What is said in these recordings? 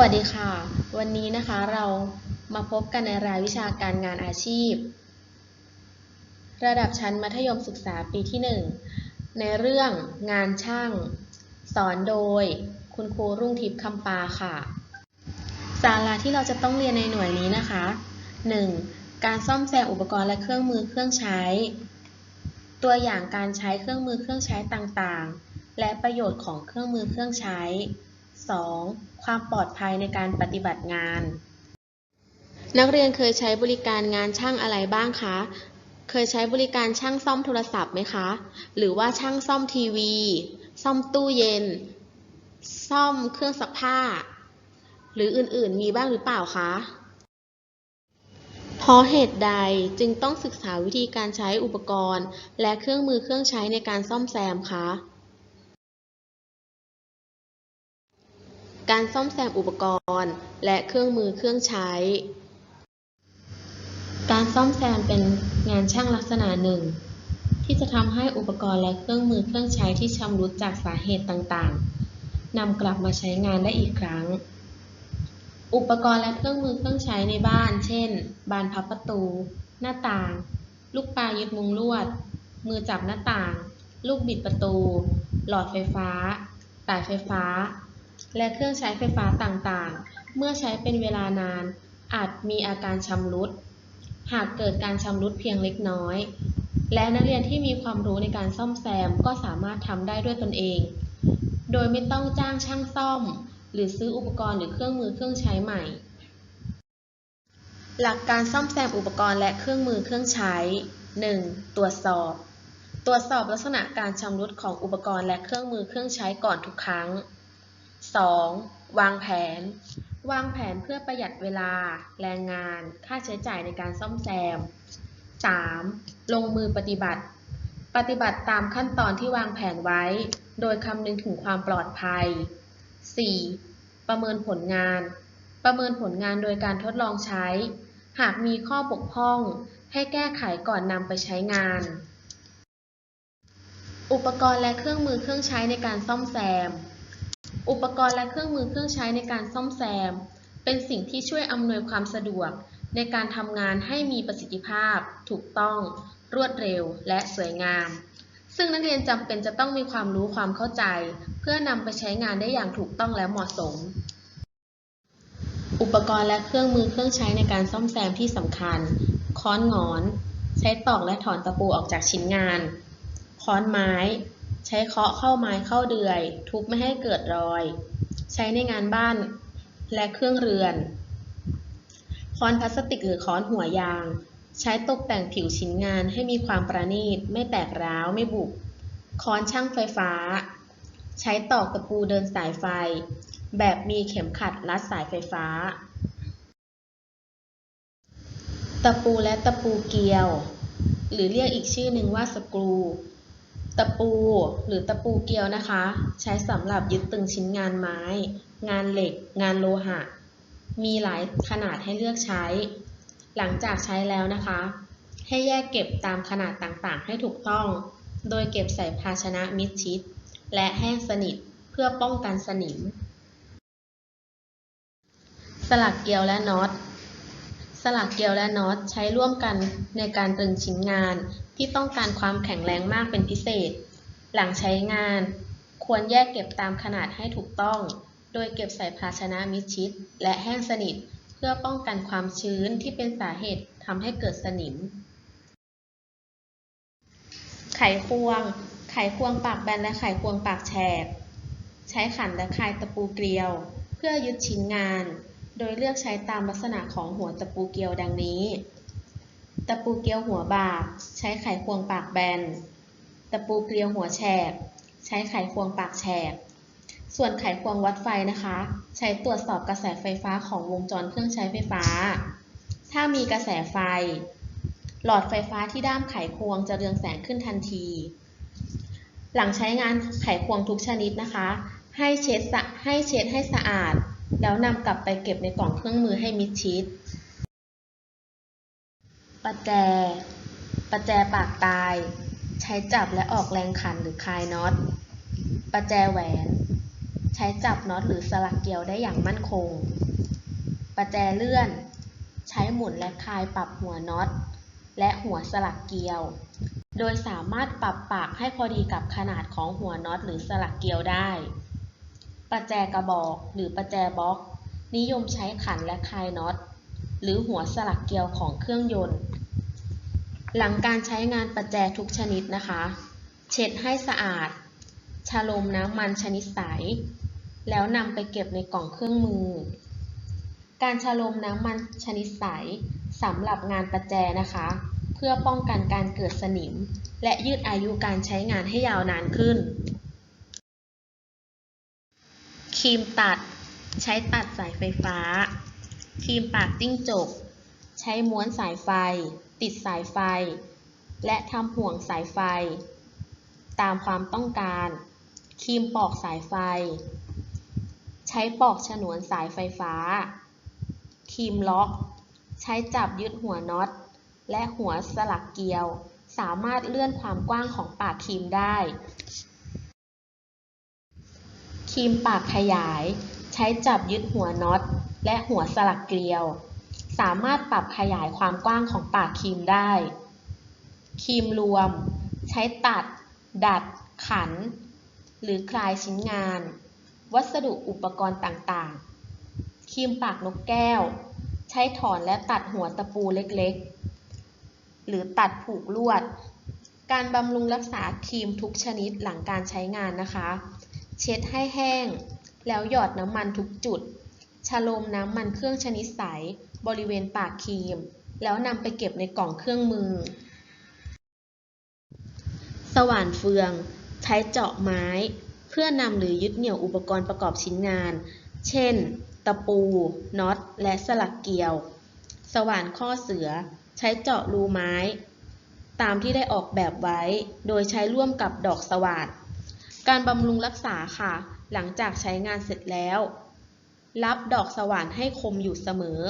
วัสดีค่ะ วันนี้นะคะเรามาพบกันในรายวิชาการงานอาชีพ ระดับชั้นมัธยมศึกษาปีที่ 1 ในเรื่องงานช่าง สอนโดย คุณครูรุ่งทิพย์คำปาค่ะ สาระที่เราจะต้องเรียนในหน่วยนี้นะคะ 1. การซ่อมแซมอุปกรณ์และเครื่องมือเครื่องใช้ ตัวอย่างการใช้เครื่องมือเครื่องใช้ต่างๆ และประโยชน์ของเครื่องมือเครื่องใช้ 2. ความปลอดภัยในการปฏิบัติงาน นักเรียนเคยใช้บริการงานช่างอะไรบ้างคะ เคยใช้บริการช่างซ่อมโทรศัพท์ไหมคะ หรือว่าช่างซ่อมทีวี ซ่อมตู้เย็น ซ่อมเครื่องซักผ้า หรืออื่นๆ มีบ้างหรือเปล่าคะเพราะเหตุใดจึงต้องศึกษาวิธีการใช้อุปกรณ์ และเครื่องมือเครื่องใช้ในการซ่อมแซมคะ การซ่อมแซมอุปกรณ์ และเครื่องมือเครื่องใช้ การซ่อมแซมเป็นงานช่างลักษณะหนึ่ง ที่จะทำให้อุปกรณ์และเครื่องมือเครื่องใช้ที่ชำรุดจากสาเหตุต่างๆนำกลับมาใช้งานได้อีกครั้ง อุปกรณ์และเครื่องมือเครื่องใช้ในบ้าน เช่น บานพับประตู หน้าต่าง ลูกปลายึดมุงลวด มือจับหน้าต่าง ลูกบิดประตู หลอดไฟฟ้าสายไฟฟ้า และเครื่องใช้ไฟฟ้าต่างๆ เมื่อใช้เป็นเวลานาน อาจมีอาการชำรุด หากเกิดการชำรุดเพียงเล็กน้อย และนักเรียนที่มีความรู้ในการซ่อมแซมก็สามารถทำได้ด้วยตนเอง โดยไม่ต้องจ้างช่างซ่อม หรือซื้ออุปกรณ์หรือเครื่องมือเครื่องใช้ใหม่ หลักการซ่อมแซมอุปกรณ์และเครื่องมือเครื่องใช้ 1. ตรวจสอบตรวจสอบลักษณะการชำรุดของอุปกรณ์และเครื่องมือเครื่องใช้ก่อนทุกครั้ง 2. วางแผน วางแผนเพื่อประหยัดเวลา แรงงาน ค่าใช้จ่ายในการซ่อมแซม 3. ลงมือปฏิบัติ ปฏิบัติตามขั้นตอนที่วางแผนไว้ โดยคำนึงถึงความปลอดภัย 4. ประเมินผลงาน ประเมินผลงานโดยการทดลองใช้ หากมีข้อบกพร่อง ให้แก้ไขก่อนนำไปใช้งาน อุปกรณ์และเครื่องมือเครื่องใช้ในการซ่อมแซม อุปกรณ์และเครื่องมือเครื่องใช้ในการซ่อมแซม เป็นสิ่งที่ช่วยอำนวยความสะดวก ในการทำงานให้มีประสิทธิภาพ ถูกต้อง รวดเร็ว และสวยงาม ซึ่งนักเรียนจำเป็นจะต้องมีความรู้ความเข้าใจ เพื่อนำไปใช้งานได้อย่างถูกต้องและเหมาะสม อุปกรณ์และเครื่องมือเครื่องใช้ในการซ่อมแซมที่สำคัญ ค้อนงอน ใช้ตอกและถอนตะปูออกจากชิ้นงาน ค้อนไม้ ใช้เคาะเข้าไม้เข้าเดือย ทุบไม่ให้เกิดรอย ใช้ในงานบ้านและเครื่องเรือน ค้อนพลาสติกหรือค้อนหัวยาง ใช้ตกแต่งผิวชิ้นงานให้มีความประณีต ไม่แตกร้าว ไม่บุบ ค้อนช่างไฟฟ้า ใช้ตอกตะปูเดินสายไฟ แบบมีเข็มขัดรัดสายไฟฟ้า ตะปูและตะปูเกลียว หรือเรียกอีกชื่อหนึ่งว่าสกรู ตะปูหรือตะปูเกลียวนะคะ ใช้สำหรับยึดตึงชิ้นงานไม้ งานเหล็ก งานโลหะ มีหลายขนาดให้เลือกใช้ หลังจากใช้แล้วนะคะ ให้แยกเก็บตามขนาดต่างๆ ให้ถูกต้อง โดยเก็บใส่ภาชนะมิดชิด และแห้งสนิทเพื่อป้องกันสนิม สลักเกลียวและน็อต สลักเกลียวและน็อตใช้ร่วมกันในการตรึงชิ้นงานที่ต้องการความแข็งแรงมากเป็นพิเศษ หลังใช้งาน ควรแยกเก็บตามขนาดให้ถูกต้อง โดยเก็บใส่ภาชนะมิดชิด และแห้งสนิท เพื่อป้องกันความชื้นที่เป็นสาเหตุทำให้เกิดสนิม ไขควง ไขควงปากแบนและไขควงปากแฉก ใช้ขันและคายตะปูเกลียว เพื่อยึดชิ้นงาน โดยเลือกใช้ตามลักษณะของหัวตะปูเกลียวดังนี้ ตะปูเกลียวหัวบาก ใช้ไขควงปากแบน ตะปูเกลียวหัวแฉก ใช้ไขควงปากแฉก ส่วนไขควงวัดไฟนะคะ ใช้ตรวจสอบกระแสไฟฟ้าของวงจรเครื่องใช้ไฟฟ้า ถ้ามีกระแสไฟ หลอดไฟฟ้าที่ด้ามไขควงจะเรืองแสงขึ้นทันที หลังใช้งานไขควงทุกชนิดนะคะ ให้เช็ดให้เช็ดให้สะอาด แล้วนำกลับไปเก็บในกล่องเครื่องมือให้มิดชิด ประแจ ประแจปากตาย ใช้จับและออกแรงขันหรือคลายน็อต ประแจแหวน ใช้จับน็อตหรือสลักเกลียวได้อย่างมั่นคง ประแจเลื่อน ใช้หมุนและคลายปรับหัวน็อต และหัวสลักเกลียว โดยสามารถปรับปากให้พอดีกับขนาดของหัวน็อตหรือสลักเกลียวได้ ประแจกระบอก หรือประแจบล็อก นิยมใช้ขันและคลายน็อต หรือหัวสลักเกลียวของเครื่องยนต์ หลังการใช้งานประแจทุกชนิดนะคะ เช็ดให้สะอาด ชะลมน้ำมันชนิดใส แล้วนำไปเก็บในกล่องเครื่องมือ การชะลมน้ำมันชนิดใสสำหรับงานประแจนะคะ เพื่อป้องกันการเกิดสนิม และยืดอายุการใช้งานให้ยาวนานขึ้น รีมตัด ใช้ตัดสายไฟฟ้า ครีมปากจิ้งจก ใช้ม้วนสายไฟ ติดสายไฟ และทำห่วงสายไฟ ตามความต้องการ ครีมปอกสายไฟ ใช้ปอกฉนวนสายไฟฟ้า ครีมล็อก ใช้จับยึดหัวน็อต และหัวสลักเกลียว สามารถเลื่อนความกว้างของปากครีมได้ ครีมปากขยาย ใช้จับยึดหัวน็อต และหัวสลักเกลียว สามารถปรับขยายความกว้างของปากครีมได้ ครีมรวม ใช้ตัด ดัด ขัน หรือคลายชิ้นงาน วัสดุอุปกรณ์ต่างๆ ครีมปากนกแก้ว ใช้ถอนและตัดหัวตะปูเล็กๆ หรือตัดผูกลวด การบำรุงรักษาครีมทุกชนิดหลังการใช้งานนะคะ เช็ดให้แห้ง แล้วหยอดน้ำมันทุกจุด ชโลมน้ำมันเครื่องชนิดใส บริเวณปากครีม แล้วนำไปเก็บในกล่องเครื่องมือ สว่านเฟือง ใช้เจาะไม้ เพื่อนำหรือยึดเหนี่ยวอุปกรณ์ประกอบชิ้นงาน เช่น ตะปู น็อต และสลักเกลียว สว่านข้อเสือ ใช้เจาะรูไม้ ตามที่ได้ออกแบบไว้ โดยใช้ร่วมกับดอกสว่าน การบำรุงรักษาค่ะ หลังจากใช้งานเสร็จแล้ว รับดอกสว่านให้คมอยู่เสมอ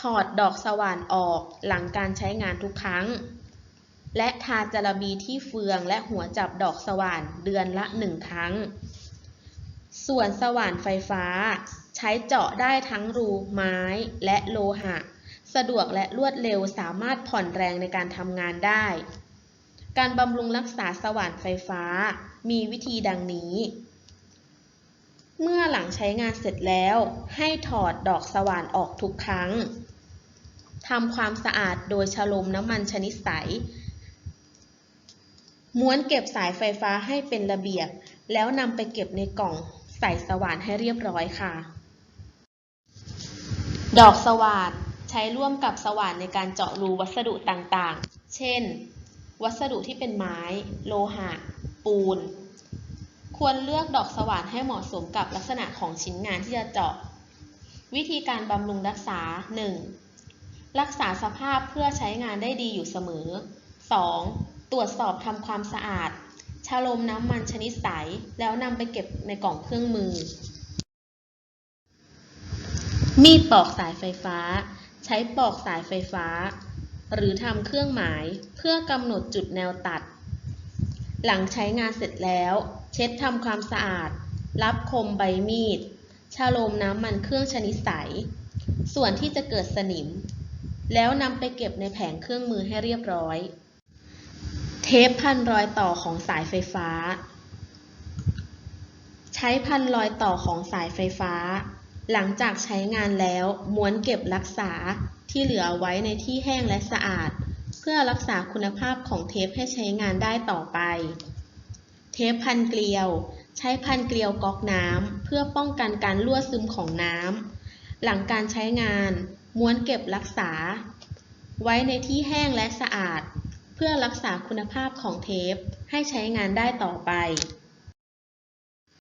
ถอดดอกสว่านออกหลังการใช้งานทุกครั้ง และทาจาระบีที่เฟืองและหัวจับดอกสว่านเดือนละหนึ่งครั้ง ส่วนสว่านไฟฟ้า ใช้เจาะได้ทั้งรูไม้และโลหะ สะดวกและรวดเร็วสามารถผ่อนแรงในการทำงานได้ การบำรุงรักษาสว่านไฟฟ้า มีวิธีดังนี้ เมื่อหลังใช้งานเสร็จแล้ว ให้ถอดดอกสว่านออกทุกครั้งทำความสะอาดโดยฉโลมน้ำมันชนิดใส ม้วนเก็บสายไฟฟ้าให้เป็นระเบียบ แล้วนำไปเก็บในกล่องใส่สว่านให้เรียบร้อยค่ะ ดอกสว่านใช้ร่วมกับสว่านในการเจาะรูวัสดุต่างๆ เช่น วัสดุที่เป็นไม้ โลหะ ปูน ควรเลือกดอกสว่านให้เหมาะสมกับลักษณะของชิ้นงานที่จะเจาะ วิธีการบำรุงรักษา 1. รักษาสภาพเพื่อใช้งานได้ดีอยู่เสมอ 2. ตรวจสอบทำความสะอาด ชะลมน้ำมันชนิดใส แล้วนำไปเก็บในกล่องเครื่องมือ มีดปอกสายไฟฟ้า ใช้ปอกสายไฟฟ้า หรือทำเครื่องหมายเพื่อกำหนดจุดแนวตัด หลังใช้งานเสร็จแล้ว เช็ดทำความสะอาด รับคมใบมีดชะโลมน้ำมันเครื่องชนิดใส ส่วนที่จะเกิดสนิม แล้วนำไปเก็บในแผงเครื่องมือให้เรียบร้อย เทปพันรอยต่อของสายไฟฟ้า ใช้พันรอยต่อของสายไฟฟ้า หลังจากใช้งานแล้วม้วนเก็บรักษาที่เหลือไว้ในที่แห้งและสะอาด เพื่อรักษาคุณภาพของเทปให้ใช้งานได้ต่อไป เทปพันเกลียว ใช้พันเกลียวก๊อกน้ำเพื่อป้องกันการรั่วซึมของน้ำหลังการใช้งาน ม้วนเก็บรักษา ไว้ในที่แห้งและสะอาด เพื่อรักษาคุณภาพของเทปให้ใช้งานได้ต่อไป